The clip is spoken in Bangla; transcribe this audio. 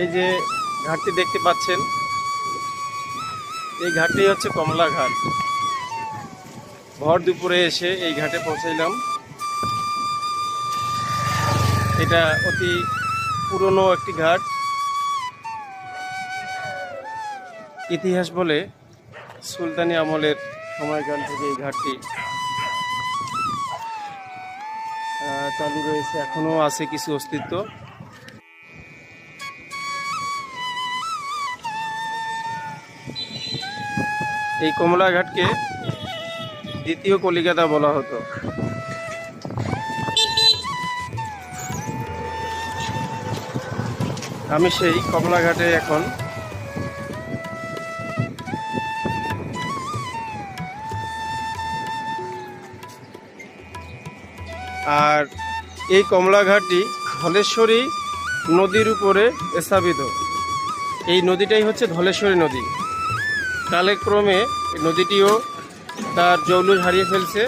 এই যে ঘাটটি দেখতে পাচ্ছেন, এই ঘাটটি হচ্ছে কমলা ঘাট। ভর দুপুরে এসে এই ঘাটে পৌঁছাইলাম। এটা অতি পুরনো একটি ঘাট। ইতিহাস বলে সুলতানি আমলের সময়কাল থেকে এই ঘাটটি চালু রয়েছে। এখনও আছে কিছু অস্তিত্ব। এই কমলাঘাটকে দ্বিতীয় কলিকাতা বলা হতো। আমি সেই কমলাঘাটে এখন আর এই কমলাঘাটটি ধলেশ্বরী নদীর উপরে স্থাপিত। এই নদীটাই হচ্ছে ধলেশ্বরী নদী। কালক্রমে নদীটিও তার জৌলুস হারিয়ে ফেলছে।